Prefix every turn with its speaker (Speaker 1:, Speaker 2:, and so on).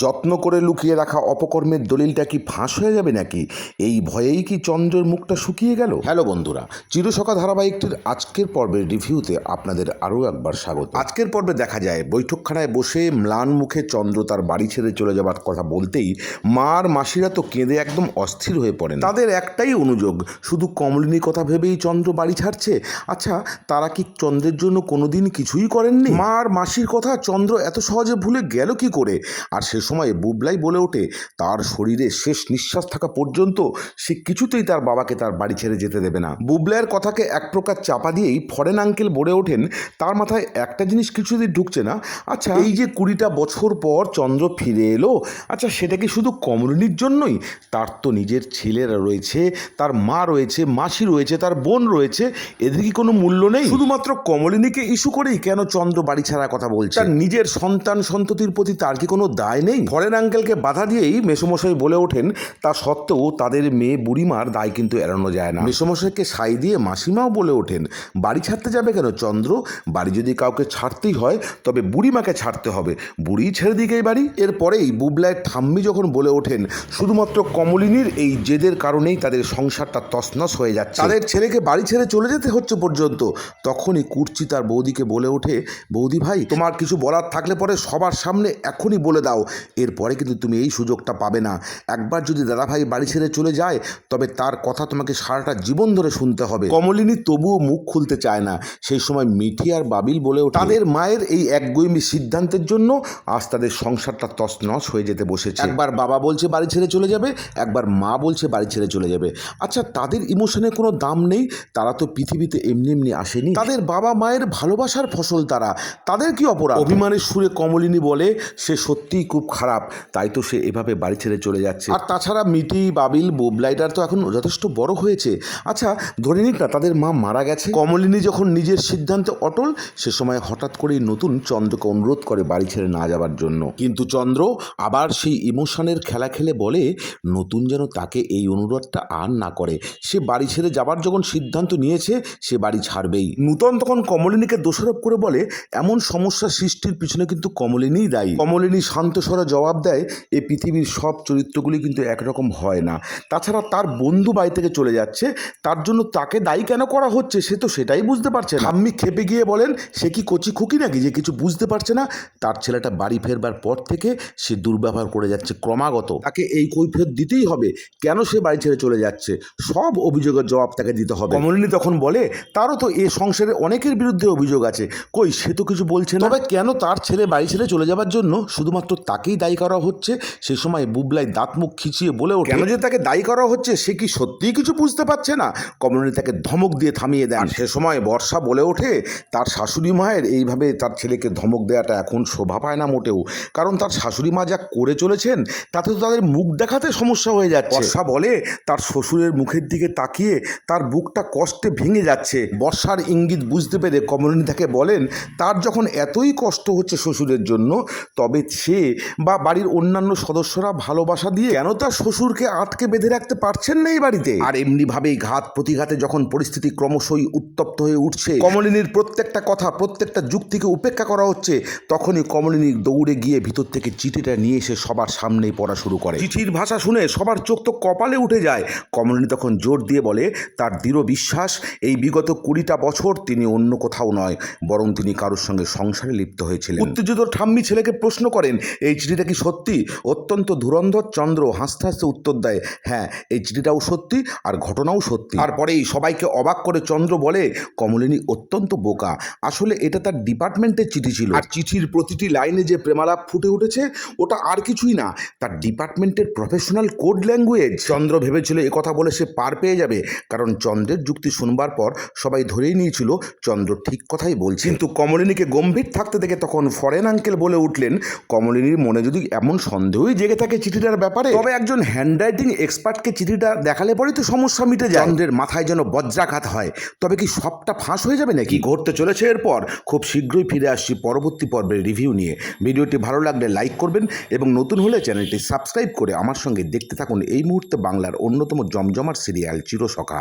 Speaker 1: যত্ন করে লুকিয়ে রাখা অপকর্মের দলিলটা কি ফাঁস হয়ে যাবে নাকি? এই ভয়েই কি চন্দ্রের মুখটা শুকিয়ে গেল? হ্যালো বন্ধুরা চিরসখা ধারাবাহিকটির আজকের পর্বের রিভিউতে আপনাদের আরও একবার স্বাগত। আজকের পর্বে দেখা যায় বৈঠকখানায় বসে ম্লান মুখে চন্দ্র তার বাড়ি ছেড়ে চলে যাবার কথা বলতেই মার মাসিরা তো কেঁদে একদম অস্থির হয়ে পড়েন। তাদের একটাই অনুযোগ শুধু কমলিনী কথা ভেবেই চন্দ্র বাড়ি ছাড়ছে। আচ্ছা তারা কি চন্দ্রের জন্য কোনোদিন কিছুই করেননি? মা আর মাসির কথা চন্দ্র এত সহজে ভুলে গেল কি করে? আর সে সময় বুবলাই বলে ওঠে, তার শরীরে শেষ নিঃশ্বাস থাকা পর্যন্ত সে কিছুতেই তার বাবাকে তার বাড়ি ছেড়ে যেতে দেবে না। বুবলাইয়ের কথাকে এক প্রকার চাপা দিয়েই ফরেন আঙ্কেল বলে ওঠেন, তার মাথায় একটা জিনিস কিছুতেই ঢুকছে না। আচ্ছা এই যে কুড়িটা বছর পর চন্দ্র ফিরে এলো আচ্ছা সেটা কি শুধু কমলিনীর জন্যই? তার তো নিজের ছেলেরা রয়েছে, তার মা রয়েছে, মাসি রয়েছে, তার বোন রয়েছে, এদের কি কোনো মূল্য নেই? শুধুমাত্র কমলিনীকে ইস্যু করেই কেন চন্দ্র বাড়ি ছাড়ার কথা বলছে? নিজের সন্তান সন্ততির প্রতি তার কি কোনো দায় নেই? ফরেন আঙ্কেলকে বাধা দিয়েই মেসমশাই বলে ওঠেন, তা সত্ত্বেও তাদের মেয়ে বুড়িমার দায় কিন্তু এড়ানো যায় না। মেসমশাইকে সাই দিয়ে মাসিমাও বলে ওঠেন, বাড়ি ছাড়তে যাবে কেন চন্দ্র? বাড়ি যদি কাউকে ছাড়তেই হয়, তবে বুড়িমাকে ছাড়তে হবে। বুড়ি ছেড়ে দিকে বাড়ি। এরপরেই বুবলায় ঠাম্মি যখন বলে ওঠেন, শুধুমাত্র কমলিনীর এই জেদের কারণেই তাদের সংসারটা তছনছ হয়ে যাচ্ছে। তাদের ছেলেকে বাড়ি ছেড়ে চলে যেতে হচ্ছে পর্যন্ত। তখনই কুর্চি তার বৌদিকে বলে ওঠে, বৌদি ভাই, তোমার কিছু বলার থাকলে পরে সবার সামনে এখনই বলে দাও। এরপরে কিন্তু তুমি এই সুযোগটা পাবে না। একবার যদি দাদাভাই বাড়ি ছেড়ে চলে যায়, তবে তার কথা তোমাকে সারাটা জীবন ধরে শুনতে হবে। কমলিনী তবুও মুখ খুলতে চায় না। সেই সময় মিঠি আর বাবিল বলে ওঠে, তাদের মায়ের এই একগুইমি সিদ্ধান্তের জন্য আজ তাদের সংসারটা তছনছ হয়ে যেতে বসেছে। একবার বাবা বলছে বাড়ি ছেড়ে চলে যাবে, একবার মা বলছে বাড়ি ছেড়ে চলে যাবে। আচ্ছা তাদের ইমোশনের কোনো দাম নেই? তারা তো পৃথিবীতে এমনি এমনি আসেনি। তাদের বাবা মায়ের ভালোবাসার ফসল তারা। তাদের কি অপরাধ? অভিমানের সুরে কমলিনী বলে, সে সত্যিই খুব খারাপ, তাই তো সে এভাবে বাড়ি ছেড়ে চলে যাচ্ছে। আর তাছাড়া মিটি, বাবিল বোবলাইটার তো এখন যথেষ্ট বড় হয়েছে। আচ্ছা ধরে নিক না, তাদের মা মারা গেছে। কমলিনী যখন নিজের সিদ্ধান্তে অটল, সে সময় হঠাৎ করেই নতুন চন্দ্রকে অনুরোধ করে বাড়ি ছেড়ে না যাবার জন্য। কিন্তু চন্দ্র আবার সেই ইমোশনের খেলা খেলে বলে, নতুন যেন তাকে এই অনুরোধটা আর না করে। সে বাড়ি ছেড়ে যাবার যখন সিদ্ধান্ত নিয়েছে, সে বাড়ি ছাড়বেই। নূতন তখন কমলিনীকে দোষারোপ করে বলে, এমন সমস্যা সৃষ্টির পিছনে কিন্তু কমলিনীই দায়ী। কমলিনী শান্ত স্বরে জবাব দেয়, এই পৃথিবীর সব চরিত্রগুলি কিন্তু একরকম হয় না। তাছাড়া তার বন্ধু বাড়ি থেকে চলে যাচ্ছে, তার জন্য তাকে দায়ী কেন করা হচ্ছে সে তো সেটাই বুঝতে পারছে না। আম্মি খেপে গিয়ে বলেন, সে কি কচি খুকি নাকি যে কিছু বুঝতে পারছে না? তার ছেলেটা বাড়ি ফেরবার পর থেকে সে দুর্ব্যবহার করে যাচ্ছে ক্রমাগত। তাকে এই কৈফিয়ত দিতেই হবে, কেন সে বাড়ি ছেড়ে চলে যাচ্ছে? সব অভিযোগের জবাব তাকে দিতে হবে। কমলিনী তখন বলে, তারও তো এ সংসারে অনেকের বিরুদ্ধে অভিযোগ আছে। কই, সে তো কিছু বলছে না? তবে কেন তার ছেলে বাড়ি ছেড়ে চলে যাবার জন্য শুধুমাত্র তাকেই দায়ী করা হচ্ছে সে সময় বুবলাই দাঁত মুখ খিচিয়ে বলে ওঠে কেন যে তাকে দায়ী করা হচ্ছে সে কি সত্যিই কিছু বুঝতে পারছে না? কমলিনী তাকে ধমক দিয়ে থামিয়ে দেন। সে সময় বর্ষা বলে ওঠে তার শাশুড়ি মায়ের এইভাবে তার ছেলেকে ধমক দেওয়াটা এখন শোভা পায় না মোটেও। কারণ তার শাশুড়ি মা যা করে চলেছেন তাতে তো তাদের মুখ দেখাতে সমস্যা হয়ে যাচ্ছে। বর্ষা বলে তার শ্বশুরের মুখের দিকে তাকিয়ে তার বুকটা কষ্টে ভেঙে যাচ্ছে। বর্ষার ইঙ্গিত বুঝতে পেরে কমলিনী তাকে বলেন তার যখন এতই কষ্ট হচ্ছে শ্বশুরের জন্য তবে সে বা বাড়ির অন্যান্য সদস্যরা ভালোবাসা দিয়ে কেন তার শ্বশুরকে আটকে বেঁধে রাখতে পারছেন না এই বাড়িতে? আর এমনিভাবেই ঘাত প্রতিঘাতে যখন পরিস্থিতি ক্রমশই উত্তপ্ত হয়ে উঠছে কমলিনীর প্রত্যেকটা কথা প্রত্যেকটা যুক্তিকে উপেক্ষা করা হচ্ছে তখনই কমলিনী দৌড়ে গিয়ে ভিতর থেকে চিঠিটা নিয়ে এসে সবার সামনেই পড়া শুরু করে। চিঠির ভাষা শুনে সবার চোখ তো কপালে উঠে যায়। কমলিনী তখন জোর দিয়ে বলে তার দৃঢ় বিশ্বাস এই বিগত কুড়িটা বছর তিনি অন্য কোথাও নয় বরং তিনি কারোর সঙ্গে সংসারে লিপ্ত হয়েছিলেন। উত্তেজিত ঠাম্মি ছেলেকে প্রশ্ন করেন এই চিঠিটা কি সত্যি? অত্যন্ত ধুরন্ধর চন্দ্র হাসতে হাসতে উত্তর দেয় হ্যাঁ এই চিঠিটাও সত্যি আর ঘটনাও সত্যি। তারপরেই সবাইকে অবাক করে চন্দ্র বলে, কমলিনী অত্যন্ত বোকা। আসলে এটা তার ডিপার্টমেন্টের চিঠি ছিল। আর চিঠির প্রতিটি লাইনে যে প্রেমালাপ ফুটে উঠেছে, ওটা আর কিছুই না, তার ডিপার্টমেন্টের প্রফেশনাল কোড ল্যাঙ্গুয়েজ। চন্দ্র ভেবেছিল এ কথা বলে সে পার পেয়ে যাবে, কারণ চন্দ্রের যুক্তি শুনবার পর সবাই ধরেই নিয়েছিল, চন্দ্র ঠিক কথাই বলছে। কিন্তু কমলিনীকে গম্ভীর থাকতে দেখে তখন ফরেন আঙ্কেল বলে উঠলেন, কমলিনীর মনে যদি এমন সন্দেহই জেগে থাকে চিঠিটার ব্যাপারে তবে একজন হ্যান্ডরাইটিং এক্সপার্টকে চিঠিটা দেখালে পরেই তো সমস্যা মিটে যায়। চন্দ্রের মাথায় যেন বজ্রাঘাত হয়। তবে কি সবটা ফাঁস হয়ে যাবে নাকি? ঘটতে চলেছে এরপর? খুব শীঘ্রই ফিরে আসছি পরবর্তী পর্বের রিভিউ নিয়ে। ভিডিওটি ভালো লাগলে লাইক করবেন এবং নতুন হলে চ্যানেলটি সাবস্ক্রাইব করে আমার সঙ্গে দেখতে থাকুন এই মুহূর্তে বাংলার অন্যতম জমজমার সিরিয়াল চিরসখা।